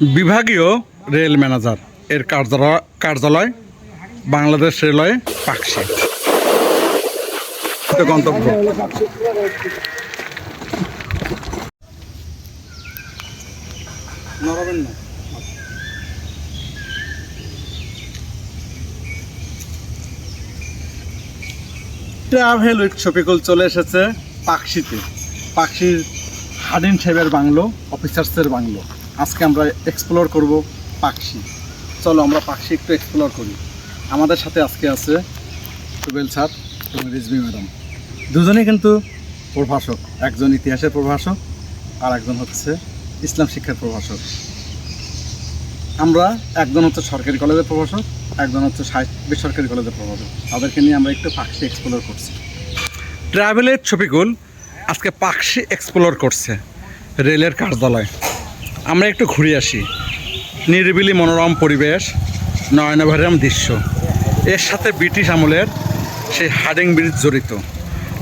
বিভাগীয় rail manager এর কার্যালয় কার্যালয়, বাংলাদেশ রেলওয়ে এটা গন্তব্য। ট্রাভেল উইথ শফিকুল চলে এসেছে পাকশিতে। পাকশির হাডিন সাহেবের বাংলো, অফিসার্সের বাংলো। আজকে আমরা এক্সপ্লোর করব পাকশি চলো আমরা পাকশি একটু এক্সপ্লোর করি। আমাদের সাথে আজকে আছে টুবেল স্যার এবং রিজবি ম্যাডাম। দুজনেই কিন্তু প্রভাষক। একজন ইতিহাসের প্রভাষক আর একজন হচ্ছে ইসলাম শিক্ষার প্রভাষক। আমরা একজন হচ্ছে সরকারি কলেজের প্রভাষক, একজন হচ্ছে বেসরকারি কলেজের প্রভাষক। তাদেরকে নিয়ে আমরা একটু পাকশি এক্সপ্লোর করছি। ট্রাভেলের ছবিগুল আজকে পাকশি এক্সপ্লোর করছে রেলের কার্যালয়। আমরা একটু ঘুরে আসি। নিরিবিলি মনোরম পরিবেশ, নয়নভারাম দৃশ্য। এর সাথে ব্রিটিশ আমলের সেই হার্ডিং ব্রিজ জড়িত।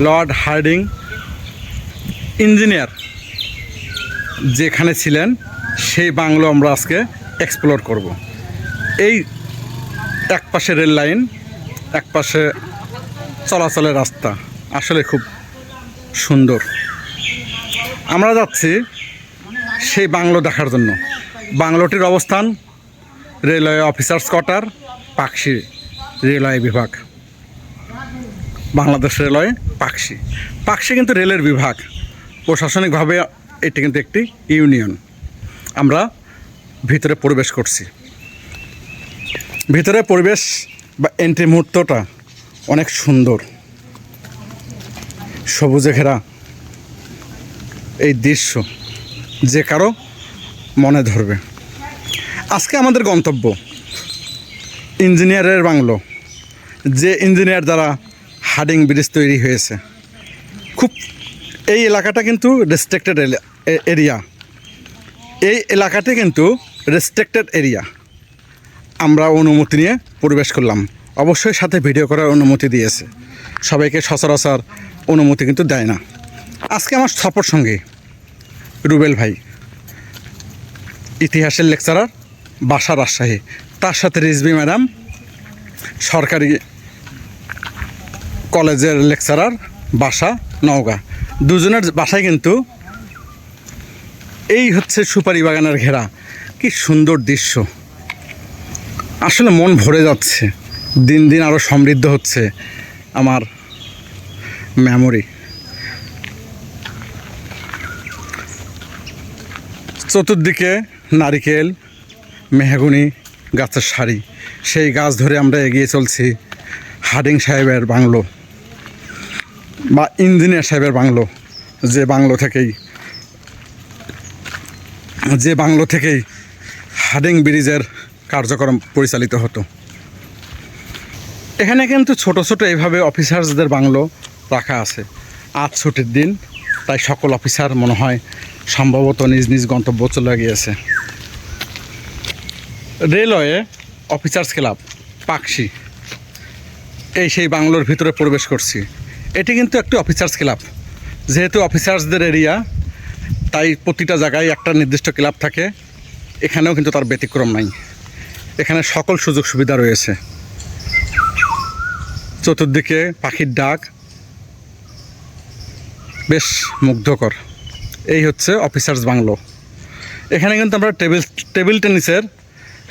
লর্ড হার্ডিং ইঞ্জিনিয়ার যেখানে ছিলেন, সেই বাংলো আমরা আজকে এক্সপ্লোর করব। এই এক পাশে রেল লাইন, এক পাশে চলাচলের রাস্তা। আসলে খুব সুন্দর। আমরা যাচ্ছি সেই বাংলো দেখার জন্য। বাংলোটির অবস্থান railway officers quarter, Pakshi railway বিভাগ। বাংলাদেশ রেলওয়ে পাকশি। পাকশি কিন্তু রেলের বিভাগ। প্রশাসনিকভাবে এটি কিন্তু একটি ইউনিয়ন। আমরা ভিতরে প্রবেশ করছি। ভিতরে পরিবেশ বা এন্ট্রি মুহূর্তটা অনেক সুন্দর। সবুজে ঘেরা এই দৃশ্য। যে কারও মনে ধরবে। আজকে আমাদের গন্তব্য ইঞ্জিনিয়ারের বাংলো। যে ইঞ্জিনিয়ার দ্বারা হার্ডিং ব্রিজ তৈরি হয়েছে। খুব, এই এলাকাটা কিন্তু রেস্ট্রিক্টেড এরিয়া এই এলাকাটি কিন্তু রেস্ট্রিক্টেড এরিয়া আমরা অনুমতি নিয়ে প্রবেশ করলাম। অবশ্যই সাথে ভিডিও করার অনুমতি দিয়েছে। সবাইকে সচরাচর অনুমতি কিন্তু দেয় না। আজকে আমার সফর সঙ্গে রুবেল ভাই, ইতিহাসের লেকচারার বাসা রাজশাহী। তার সাথে রিজবি ম্যাডাম, সরকারি কলেজের লেকচারার বাসা নওগাঁ। দুজনের বাসায় কিন্তু এই হচ্ছে সুপারি বাগানের ঘেরা। কি সুন্দর দৃশ্য। আসলে মন ভরে যাচ্ছে। দিন দিন আরও সমৃদ্ধ হচ্ছে আমার মেমোরি চতুর্দিকে নারিকেল, মেহগুনি গাছের সারি। সেই গাছ ধরে আমরা এগিয়ে চলছি হাডিং সাহেবের বাংলো বা ইঞ্জিনিয়ার সাহেবের বাংলো, যে বাংলো থেকেই, যে বাংলো থেকেই হাডিং ব্রিজের কার্যক্রম পরিচালিত হতো। এখানে কিন্তু ছোট ছোট এইভাবে অফিসার্সদের বাংলো রাখা আছে। আজ ছুটির দিন তাই সকল অফিসার মনে হয় সম্ভবত নিজ নিজ গন্তব্য চলে গিয়েছে। Railway officers club, Pakshi. এই সেই বাংলোর ভিতরে প্রবেশ করছি। এটি কিন্তু একটি অফিসার্স ক্লাব। যেহেতু অফিসার্সদের এরিয়া, তাই প্রতিটা জায়গায় একটা নির্দিষ্ট ক্লাব থাকে। এখানেও কিন্তু তার ব্যতিক্রম নাই। এখানে সকল সুযোগ সুবিধা রয়েছে। চতুর্দিকে পাখির ডাক বেশ মুগ্ধকর। এই হচ্ছে অফিসার্স বাংলো। এখানে কিন্তু আমরা টেবিল টেবিল টেনিসের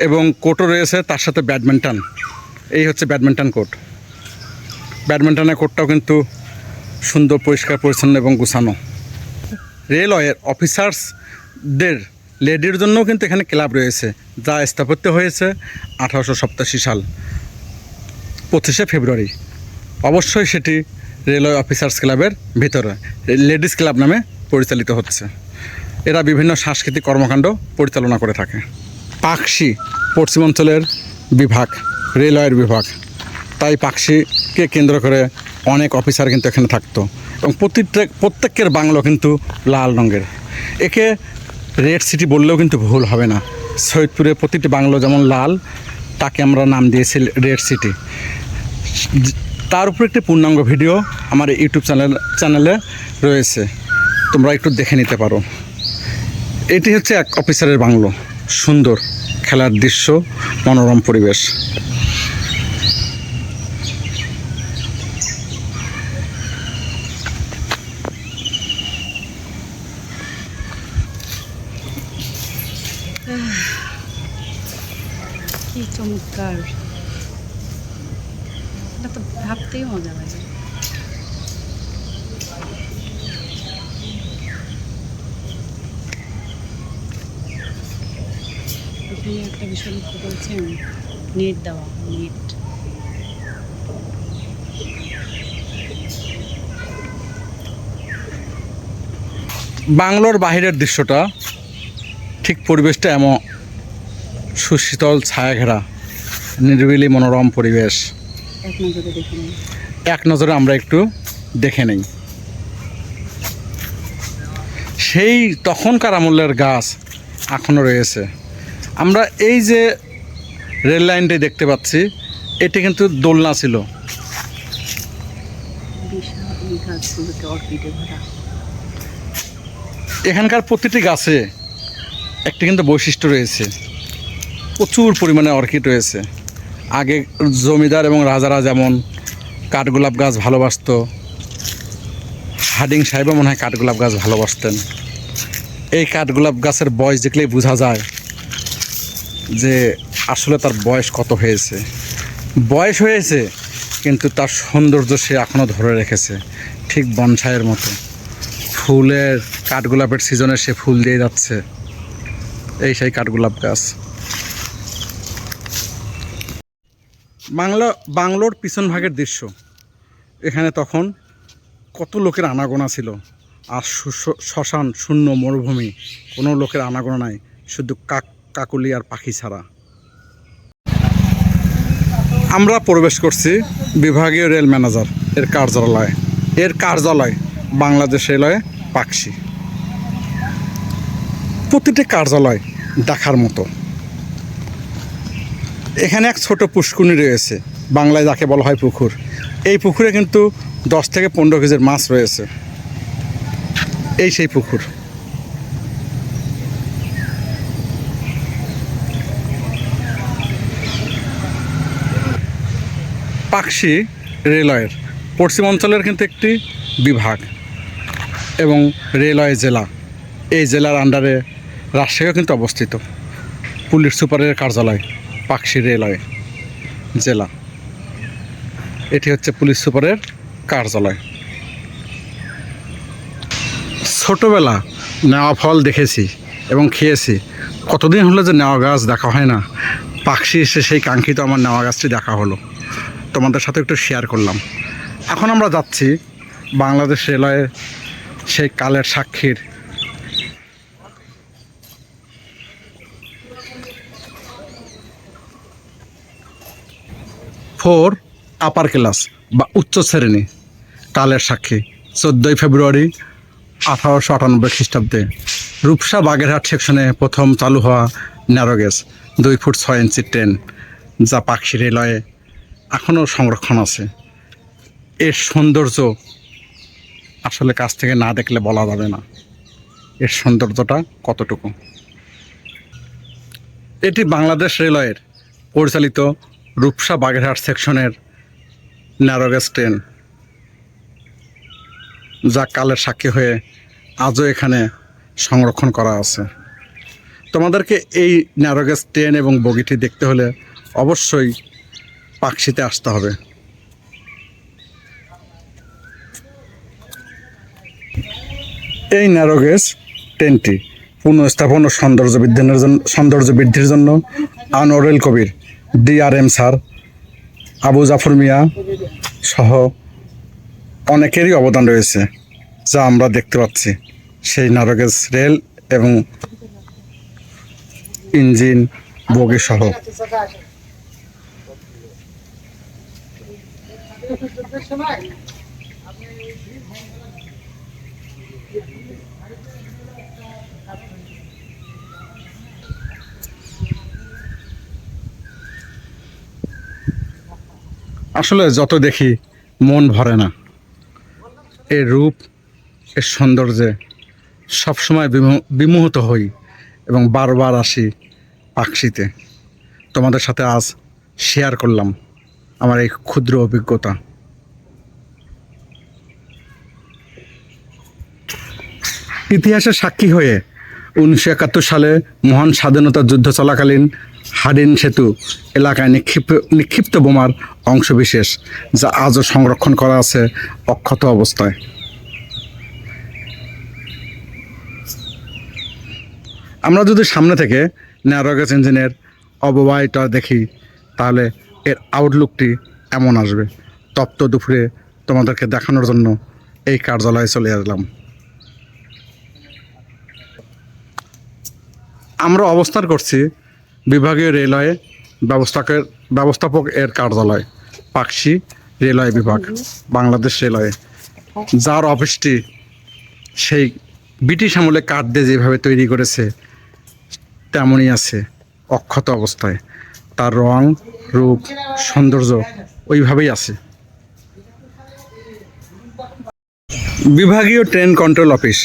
এবং কোর্টও রয়েছে, তার সাথে ব্যাডমিন্টন। এই হচ্ছে ব্যাডমিন্টন কোর্ট। ব্যাডমিন্টনের কোর্টটাও কিন্তু সুন্দর, পরিষ্কার, পরিচ্ছন্ন এবং গুছানো। রেলওয়ের অফিসার্সদের লেডির জন্যও কিন্তু এখানে ক্লাব রয়েছে, যা স্থাপত্য হয়েছে আঠারোশো সাল, পঁচিশে ফেব্রুয়ারি। অবশ্যই সেটি রেলওয়ে অফিসার্স ক্লাবের ভিতরে, লেডিস ক্লাব নামে পরিচালিত হচ্ছে। এরা বিভিন্ন সাংস্কৃতিক কর্মকাণ্ড পরিচালনা করে থাকে। পাকশি পশ্চিমাঞ্চলের বিভাগ, রেলওয়ের বিভাগ। তাই পাকশিকে কেন্দ্র করে অনেক অফিসার কিন্তু এখানে থাকতো। এবং প্রতিটা প্রত্যেকের বাংলো কিন্তু লাল রঙের। একে রেড সিটি বললেও কিন্তু ভুল হবে না। সৈয়দপুরে প্রতিটি বাংলো যেমন লাল, তাকে আমরা নাম দিয়েছি রেড সিটি। তার উপর একটি পূর্ণাঙ্গ ভিডিও আমার ইউটিউব চ্যানেল, চ্যানেলে রয়েছে। তোমরা একটু দেখে নিতে পারো। এটি হচ্ছে এক অফিসারের বাংলো। সুন্দর খেলার দৃশ্য, মনোরম পরিবেশ কি চমৎকার এটা তো ভাবতেই মজা লাগে। এখানে একটা বিষয় লক্ষ্য করেছেন নেট দেওয়া নেট। বাংলোর বাহিরের দৃশ্যটা ঠিক পরিবেশটা এমন সুশীতল ছায়া ঘেরা নিরিবিলি মনোরম পরিবেশ। এক নজরে আমরা একটু দেখে নেই। সেই তখনকার আমলের গাছ এখনও রয়েছে। আমরা এই যে রেল লাইনটি দেখতে পাচ্ছি, এটি কিন্তু দোলনা ছিল। এখানকার প্রতিটি গাছে একটি কিন্তু বৈশিষ্ট্য রয়েছে। প্রচুর পরিমাণে অর্কিড রয়েছে। আগে জমিদার এবং রাজারা যেমন কাঠগোলাপ গাছ ভালোবাসত। হাডিং সাহেবও মনে হয় কাঠগোলাপ গাছ ভালোবাসতেন। এই কাঠগোলাপ গাছের বয়স দেখলেই বোঝা যায় যে আসলে তার বয়স কত হয়েছে। বয়স হয়েছে, কিন্তু তার সৌন্দর্য সে এখনও ধরে রেখেছে, ঠিক বনসাইয়ের মতো। ফুলের কাঠগোলাপের সিজনে সে ফুল দিয়ে যাচ্ছে, এই সেই কাঠগোলাপ গাছ। বাংলা, বাংলোর পিছন ভাগের দৃশ্য। এখানে তখন কত লোকের আনাগোনা ছিল। আর শ্মশান, শূন্য, মরুভূমি, কোনো লোকের আনাগোনা নাই, শুধু কাক, কাকুলি আর পাখি ছাড়া। আমরা প্রবেশ করছি বিভাগীয় রেল ম্যানেজার, এর কার্যালয়। এর কার্যালয় বাংলাদেশ রেলওয়ে পাকশি। প্রতিটি কার্যালয় দেখার মতো। এখানে এক ছোট পুষ্কুনি রয়েছে, বাংলায় যাকে বলা হয় পুকুর। এই পুকুরে কিন্তু দশ থেকে পনেরো কেজির মাছ রয়েছে। এই সেই পুকুর। পাকশি রেলওয়ের, পশ্চিম অঞ্চলের কিন্তু একটি বিভাগ এবং রেলওয়ে জেলা। এই জেলার আন্ডারে রাজশাহীও কিন্তু অবস্থিত, পুলিশ সুপারের কার্যালয়। পাকশি রেলওয়ে জেলা। এটি হচ্ছে পুলিশ সুপারের কার্যালয়। ছোটোবেলা নেওয়া ফল দেখেছি এবং খেয়েছি। কতদিন হলো যে নেওয়া গাছ দেখা হয় না। পাখি এসে সেই কাঙ্ক্ষিত আমার নেওয়া গাছটি দেখা হলো। তোমাদের সাথে একটু শেয়ার করলাম। এখন আমরা যাচ্ছি বাংলাদেশ রেলওয়ে সেই কালের সাক্ষীর ফোর আপার ক্লাস বা উচ্চ শ্রেণি, কালের সাক্ষী, চোদ্দোই ফেব্রুয়ারি আঠারোশো আটানব্বই খ্রিস্টাব্দে। রূপসা বাগেরহাট সেকশনে প্রথম চালু হওয়া ন্যারোগেজ দুই ফুট ছয় ইঞ্চি ট্রেন যা পাখি রেলওয়ে এখনও সংরক্ষণ আছে। এর সৌন্দর্য আসলে কাছ থেকে না দেখলে বলা যাবে না। এর সৌন্দর্যটা কতটুকু? এটি বাংলাদেশ রেলওয়ের পরিচালিত রূপসা বাগেরহাট সেকশনের ন্যারোগেজ ট্রেন যা কালের সাক্ষী হয়ে আজও এখানে সংরক্ষণ করা আছে। তোমাদেরকে এই ন্যারোগেজ ট্রেন এবং বগিটি দেখতে হলে অবশ্যই পাকশিতে আসতে হবে। এই ন্যারোগেজ ট্রেনটি পুনঃস্থাপন ও সৌন্দর্য বৃদ্ধির জন্য সৌন্দর্য বৃদ্ধির জন্য আনোয়ারুল কবির ডিআরএম স্যার আবু জাফর মিয়া সহ অনেকেরই অবদান রয়েছে, যা আমরা দেখতে পাচ্ছি। সেই নারকেজ রেল এবং ইঞ্জিন বগি সহ। আসলে যত দেখি, মন ভরে না। এর রূপ, এর সৌন্দর্যে সবসময় বিমো- বিমোহিত হই এবং বারবার আসি পাকশিতে। তোমাদের সাথে আজ শেয়ার করলাম আমার এই ক্ষুদ্র অভিজ্ঞতা। ইতিহাসের সাক্ষী হয়ে উনিশশো একাত্তর সালে মহান স্বাধীনতা যুদ্ধ চলাকালীন হাডিন সেতু এলাকায় নিক্ষিপ্ত নিক্ষিপ্ত বোমার অংশবিশেষ, যা আজও সংরক্ষণ করা আছে অক্ষত অবস্থায়। আমরা যদি সামনে থেকে ন্যারোগেজ ইঞ্জিনের অববাহিটা দেখি, তাহলে এর আউটলুকটি এমন আসবে। তপ্ত দুপুরে তোমাদেরকে দেখানোর জন্য এই কার্যালয়ে চলে আসলাম। আমরা অবস্থান করছি বিভাগীয় রেলওয়ে ব্যবস্থাকের ব্যবস্থাপক এর কার্যালয়, পাকশি রেলওয়ে বিভাগ, বাংলাদেশ রেলওয়ে। যার অফিসটি সেই ব্রিটিশ আমলে কাঠ দিয়ে যেভাবে তৈরি করেছে, তেমনই আছে, অক্ষত অবস্থায়। তার রং, রূপ, সৌন্দর্য ওইভাবেই আছে। বিভাগীয় ট্রেন কন্ট্রোল অফিস,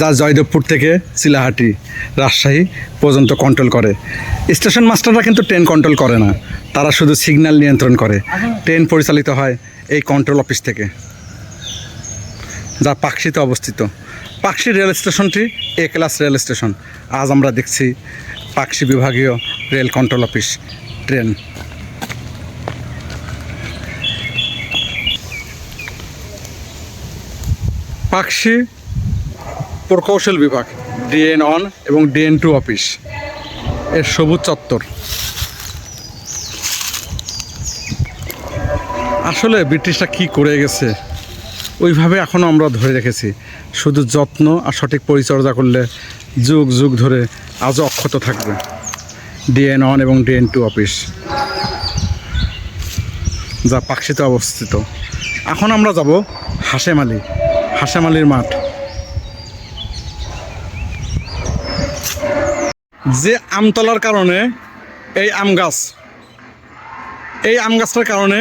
যা জয়দেবপুর থেকে চিলাহাটি, রাজশাহী পর্যন্ত কন্ট্রোল করে। স্টেশন মাস্টাররা কিন্তু ট্রেন কন্ট্রোল করে না, তারা শুধু সিগন্যাল নিয়ন্ত্রণ করে। ট্রেন পরিচালিত হয় এই কন্ট্রোল অফিস থেকে, যা পাকশিতে অবস্থিত। পাকশি রেল স্টেশনটি এ ক্লাস রেল স্টেশন। আজ আমরা দেখছি পাকশি বিভাগীয় rail control office train. Pakshi প্রকৌশল বিভাগ, ডিএন অন এবং ডিএন টু অফিস। এর সবুজ চত্বর। আসলে ব্রিটিশরা কি করে গেছে? ওইভাবে এখনও আমরা ধরে রেখেছি। শুধু যত্ন আর সঠিক পরিচর্যা করলে যুগ যুগ ধরে আজও অক্ষত থাকবে। ডিএন ওয়ান এবং ডিএন টু অফিস, যা পাকশিতে অবস্থিত। এখন আমরা যাব হাসেমালি হাসেমালির মাঠ। যে আমতলার কারণে এই আম গাছ, এই আম গাছটার কারণে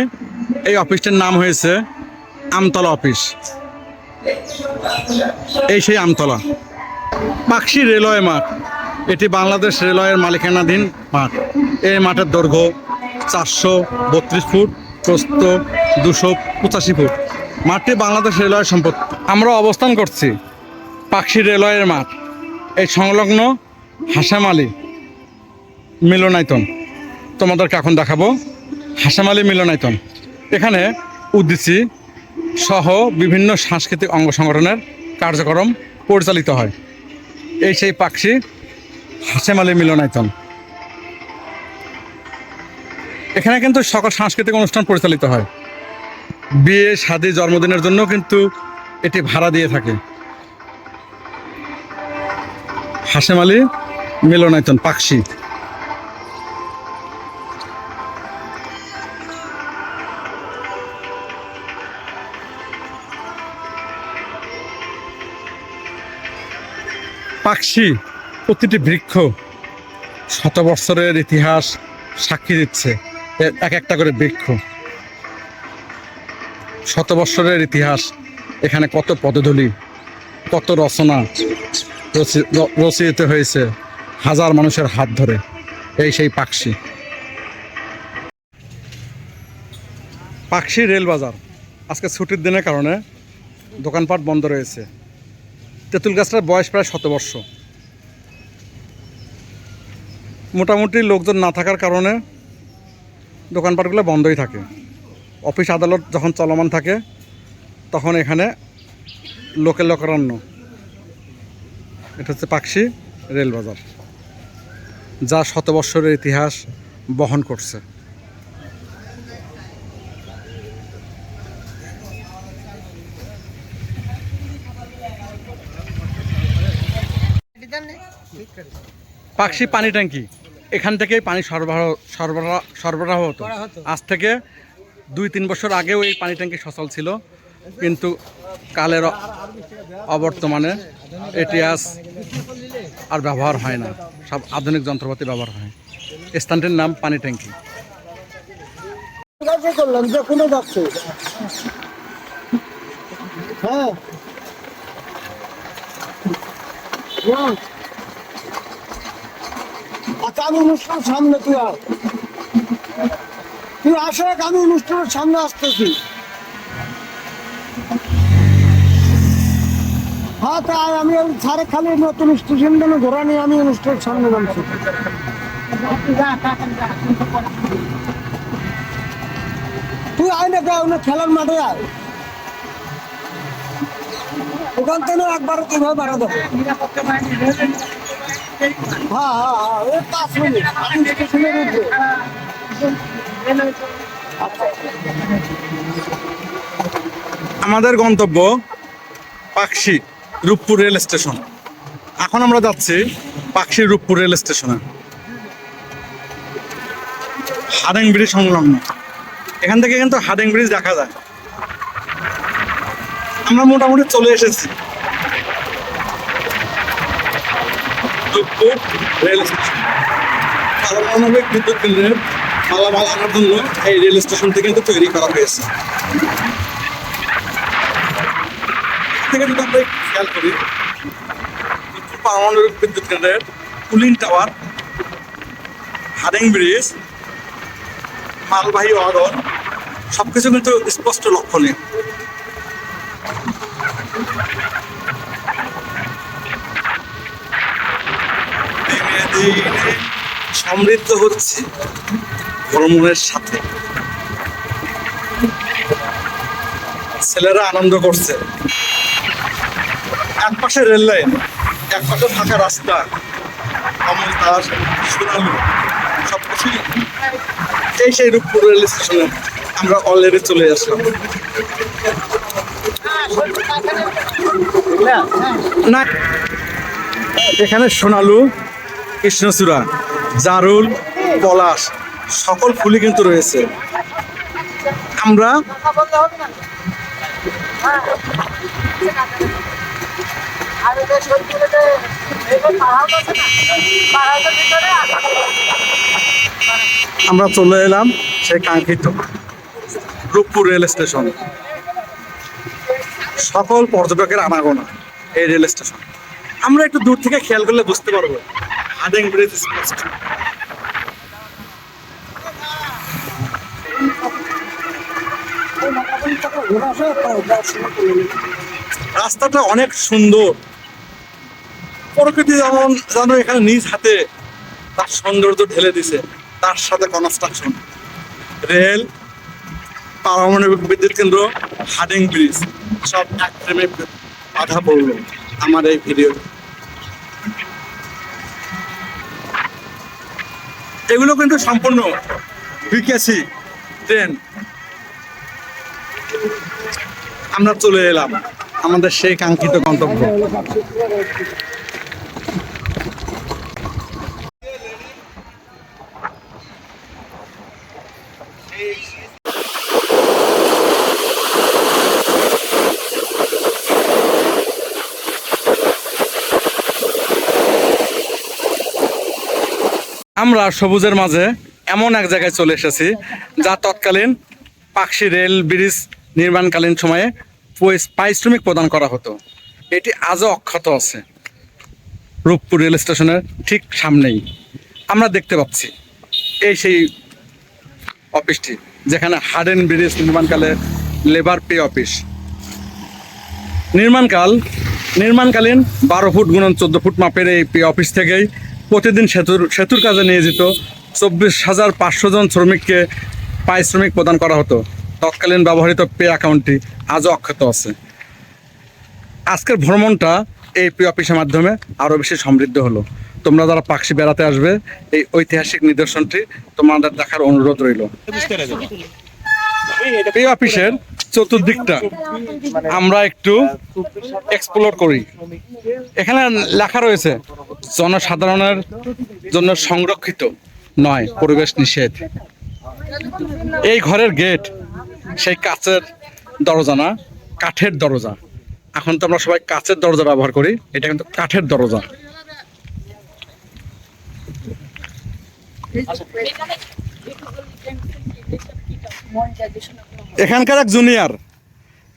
এই অফিসটার নাম হয়েছে আমতলা অফিস। এই সেই আমতলা। পাকশি রেলওয়ে মাঠ, এটি বাংলাদেশ রেলওয়ের মালিকানাধীন মাঠ। এই মাঠের দৈর্ঘ্য চারশো বত্রিশ ফুট, প্রস্থ দুশো পঁচাশি ফুট। মাঠটি বাংলাদেশ রেলওয়ের সম্পদ। আমরা অবস্থান করছি পাকশি রেলওয়ের মাঠ। এই সংলগ্ন হাসামালি মিলনায়তন। তোমাদেরকে এখন দেখাবো হাসামালি মিলনায়তন। এখানে উদ্দিচি সহ বিভিন্ন সাংস্কৃতিক অঙ্গ সংগঠনের কার্যক্রম পরিচালিত হয়। এই সেই পাকশি হাসেমালি মিলনায়তন। এখানে কিন্তু সকল সাংস্কৃতিক অনুষ্ঠান পরিচালিত হয়। বিয়ে শাদী জন্মদিনের জন্য কিন্তু এটি ভাড়া দিয়ে থাকে। হাসেমালি মিলনায়তন, পাকশি। পাকশি প্রতিটি বৃক্ষ শত বছরের ইতিহাস সাক্ষী দিচ্ছে এক একটা করে বৃক্ষ। শত বৎসরের ইতিহাস, এখানে কত পদধূলি, কত রচনা রচি- রচিত হয়েছে হাজার মানুষের হাত ধরে, এই সেই পাকশি। পাকশি রেল বাজার, আজকে ছুটির দিনের কারণে দোকানপাট বন্ধ রয়েছে। তেঁতুল গাছটার বয়স প্রায় শত বর্ষ মোটামুটি লোকজন না থাকার কারণে দোকানপাটগুলো বন্ধই থাকে। অফিস আদালত যখন চলমান থাকে তখন এখানে লোকে লোকারণ্য। এটা হচ্ছে পাকশি রেলবাজার যা শত বৎসরের ইতিহাস বহন করছে। পাকশি পানি ট্যাঙ্কি এখান থেকেই পানি সরবরাহ সরবরাহ সরবরাহ হতো। আজ থেকে দুই তিন বছর আগেও এই পানি ট্যাঙ্কি সচল ছিল, কিন্তু কালের অবর্তমানে এটি আজ আর ব্যবহার হয় না। সব আধুনিক যন্ত্রপাতি ব্যবহার হয়। স্থানটির নাম পানি ট্যাঙ্কি। করলাম যে কোনো যাচ্ছে? হ্যাঁ। আচ্ছা আমি সামনে তুই আয়। তুই আসে আমি অনুষ্ঠানের সামনে আসতেছি। হ্যাঁ তাই আমি সারে খালি নতুন স্টেশন ঘোরা নিয়ে আমি অনুষ্ঠানের সামনে নামছি। তুই আয় না গাও না, খেলার মাঠে আয়। ওখান থেকে একবার তুমি বাড়া দেবো হ্যাঁ হ্যাঁ হ্যাঁ পাঁচ মিনিট। আমাদের গন্তব্য পাকশি রূপপুর রেল স্টেশন। এখন আমরা যাচ্ছি পাকশি রূপপুর রেল স্টেশনে। হাডেং ব্রিজ সংলগ্ন। এখান থেকে কিন্তু হাডেং ব্রিজ দেখা যায়। আমরা মোটামুটি চলে এসেছি। Rooppur rail station. বিদ্যুৎ কেন্দ্রের মালামাল আনার জন্য এই রেল স্টেশনটি কিন্তু তৈরি করা হয়েছে। থেকে আমরা খেয়াল করি পারমাণবিক বিদ্যুৎ কেন্দ্রের কুলিং টাওয়ার হাডিং ব্রিজ, মালবাহী ওয়াগন, সবকিছু কিন্তু স্পষ্ট লক্ষণীয়। সমৃদ্ধ হচ্ছে। ভ্রমণের সাথে। ছেলেরা আনন্দ করছে। এক পাশে রেল লাইন এক পাশে ফাঁকা রাস্তা কমল দাস সোনালু। সব কিছুই এই সেই রূপপুর রেল স্টেশনে আমরা অলরেডি চলে আসলাম। না, এখানে সোনালু, কৃষ্ণচূড়া, জারুল, পলাশ। সকল ফুলই কিন্তু রয়েছে। আমরা আমরা চলে এলাম সেই কাঙ্ক্ষিত রূপপুর রেল স্টেশন। সকল পর্যটকের আনাগোনা এই রেল স্টেশন। আমরা একটু দূর থেকে খেয়াল করলে বুঝতে পারব। হাডিং ব্রিজ রাস্তাটা অনেক সুন্দর। প্রকৃতি যেমন যেন এখানে নিজ হাতে তার সৌন্দর্য ঢেলে দিছে, তার সাথে কনস্ট্রাকশন রেল, পারমাণবিক বিদ্যুৎ কেন্দ্র হাডিং ব্রিজ, সব এক ফ্রেমে বাধা পড়ল আমার এই ভিডিও এগুলো কিন্তু সম্পূর্ণ বিকেসি ট্রেন। আমরা চলে এলাম আমাদের সেই কাঙ্ক্ষিত গন্তব্য। আমরা সবুজের মাঝে এমন এক জায়গায় চলে এসেছি, যা তৎকালীন পাকশি রেল ব্রিজ নির্মাণকালীন সময়ে পারিশ্রমিক প্রদান করা হতো। এটি আজও অক্ষত আছে। রূপপুর রেল স্টেশনের ঠিক সামনেই। আমরা দেখতে পাচ্ছি এই সেই অফিসটি, যেখানে হার্ডেন ব্রিজ নির্মাণকালে লেবার পে অফিস। নির্মাণকাল নির্মাণকালীন বারো ফুট গুণন চোদ্দ ফুট মাপের এই পে অফিস থেকেই প্রতিদিন সেতুর সেতুর কাজে নিয়োজিত চব্বিশ হাজার পাঁচশো জন শ্রমিককে পারিশ্রমিক প্রদান করা হতো। তৎকালীন ব্যবহৃত পে অ্যাকাউন্টটি আজও অক্ষত আছে। আজকের ভ্রমণটা এই পে অফিসের মাধ্যমে আরও বেশি সমৃদ্ধ হলো। তোমরা যারা পাখি বেড়াতে আসবে, এই ঐতিহাসিক নিদর্শনটি তোমাদের দেখার অনুরোধ রইল। পে অফিসের চতুর্দিকটা আমরা একটু এক্সপ্লোর করি। এখানে লেখা রয়েছে, জনসাধারণের জন্য সংরক্ষিত নয়, পরিবেশ নিষেধ। এই ঘরের গেট সেই কাচের দরজা না, কাঠের দরজা। এখন তো আমরা সবাই কাচের দরজা ব্যবহার করি, এটা কিন্তু কাঠের দরজা। এখানকার এক জুনিয়র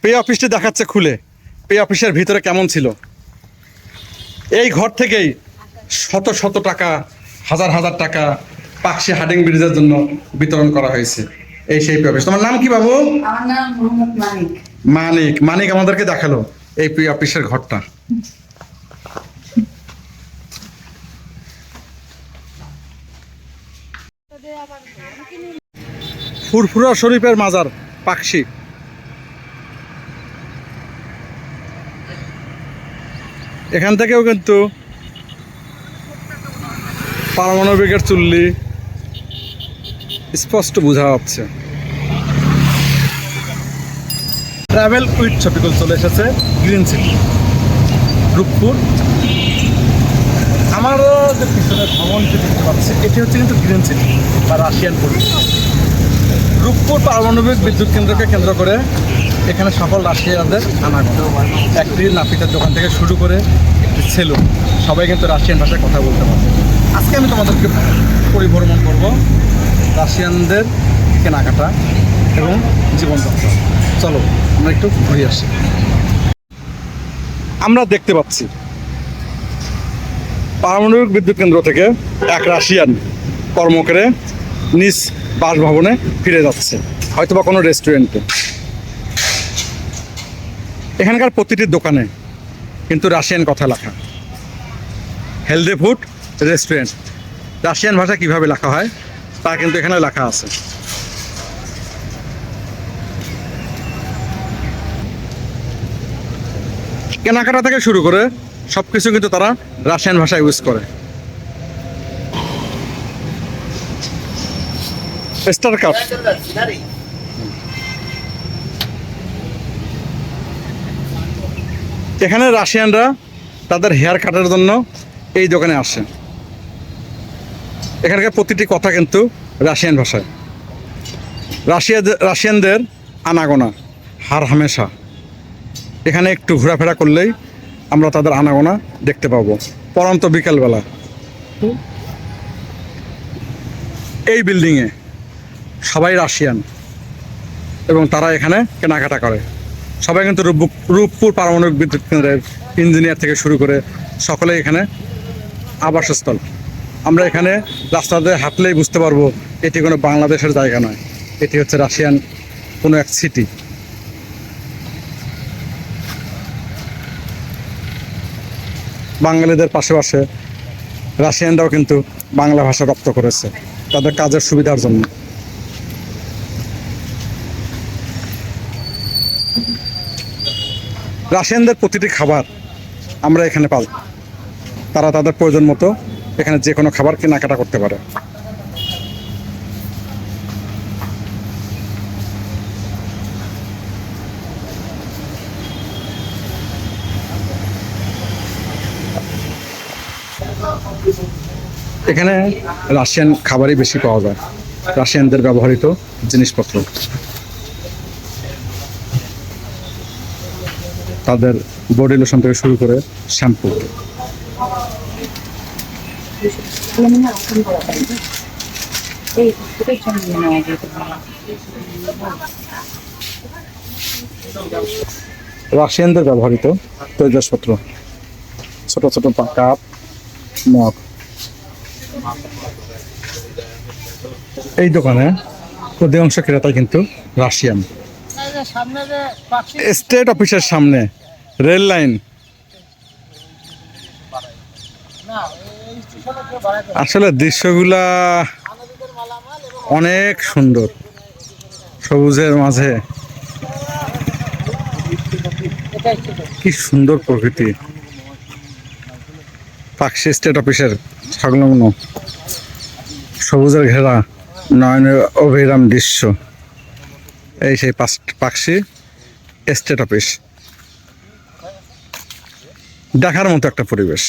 পে অফিসটি দেখাচ্ছে খুলে, পে অফিসের ভিতরে কেমন ছিল? এই ঘর থেকেই শত শত টাকা, হাজার হাজার টাকা পাকশি হাডিং ব্রিজের জন্য বিতরণ করা হয়েছে। এই সেই প্রিয় অফিস তোমার নাম কি বাবু? আমার নাম মোহাম্মদ মানিক। মানিক। মানিক আমাদেরকে দেখাল এই পি অফিসের ঘরটা। ফুরফুরা শরীফের মাজার পাকশি। এখান থেকেও কিন্তু পারমাণবিকের চুল্লি স্পষ্ট বোঝা যাচ্ছে। ট্রাভেল উইথ ছবিগুলো চলে এসেছে গ্রিন সিটি রূপপুর। আমারও যে পিছনে ভবনটি দেখতে পাচ্ছি, এটি হচ্ছে কিন্তু গ্রিন সিটি বা রাশিয়ান পরিবেশ রূপপুর পারমাণবিক বিদ্যুৎ কেন্দ্রকে কেন্দ্র করে এখানে সকল রাশিয়ানদের আনাগত একটি নাপিতের দোকান থেকে শুরু করে একটি সেলুন। সবাই কিন্তু রাশিয়ান ভাষায় কথা বলতে পারে আজকে আমি তোমাদেরকে পরিভ্রমণ করব রাশিয়ানদের কেনাকাটা এবং জীবনযাত্রা। চলো। আমরা একটু ঘুরে আসি। আমরা দেখতে পাচ্ছি পারমাণবিক বিদ্যুৎ কেন্দ্র থেকে এক রাশিয়ান কর্ম করে নিজ বাসভবনে ফিরে যাচ্ছে, হয়তোবা কোনো রেস্টুরেন্টে এখানকার প্রতিটি দোকানে কিন্তু রাশিয়ান কথা লেখা। হেলদি ফুড রেস্টুরেন্ট রাশিয়ান ভাষা কীভাবে লেখা হয় তা কিন্তু এখানে লেখা আছে। কেনাকাটা থেকে শুরু করে সব কিছু কিন্তু তারা রাশিয়ান ভাষা ইউজ করে। স্টার কাপ এখানে রাশিয়ানরা তাদের হেয়ার কাটার জন্য এই দোকানে আসে। এখানকার প্রতিটি কথা কিন্তু রাশিয়ান ভাষায়। রাশিয়া রাশিয়ানদের আনাগোনা, হার হামেশা। এখানে একটু ঘোরাফেরা করলেই আমরা তাদের আনাগোনা দেখতে পাবো। পরন্ত বিকালবেলা। এই বিল্ডিংয়ে সবাই রাশিয়ান এবং তারা এখানে কেনাকাটা করে। সবাই কিন্তু রূপ- রূপপুর পারমাণবিক বিদ্যুৎ কেন্দ্রের ইঞ্জিনিয়ার থেকে শুরু করে সকলেই এখানে আবাসস্থল। আমরা এখানে রাস্তাতে হাঁটলেই বুঝতে পারব, এটি কোনো বাংলাদেশের জায়গা নয়, এটি হচ্ছে রাশিয়ান কোনো এক সিটি বাঙালিদের পাশে রাশিয়ানরাও কিন্তু বাংলা ভাষা রপ্ত করেছে তাদের কাজের সুবিধার জন্য। রাশিয়ানদের প্রতিটি খাবার আমরা এখানে পাই তারা তাদের প্রয়োজন মতো এখানে যে কোনো খাবার কেনাকাটা করতে পারে। এখানে রাশিয়ান খাবারই বেশি পাওয়া যায়। রাশিয়ানদের ব্যবহৃত জিনিসপত্র। তাদের বডি লোশন থেকে শুরু করে শ্যাম্পু। রাশিয়ানদের ব্যবহৃত তৈজসপত্র। ছোট ছোট কাপ মগ। এই দোকানে অধিকাংশ ক্রেতা কিন্তু রাশিয়ান। স্টেট অফিসের সামনে, রেল লাইন। আসলে দৃশ্যগুলা অনেক সুন্দর। সবুজের মাঝে। কি সুন্দর প্রকৃতি। পাকশি স্টেট অফিসের সংলগ্ন সবুজের ঘেরা নয়নের অভিরাম দৃশ্য। এই সেই পাকশি স্টেট অফিস। দেখার মতো একটা পরিবেশ।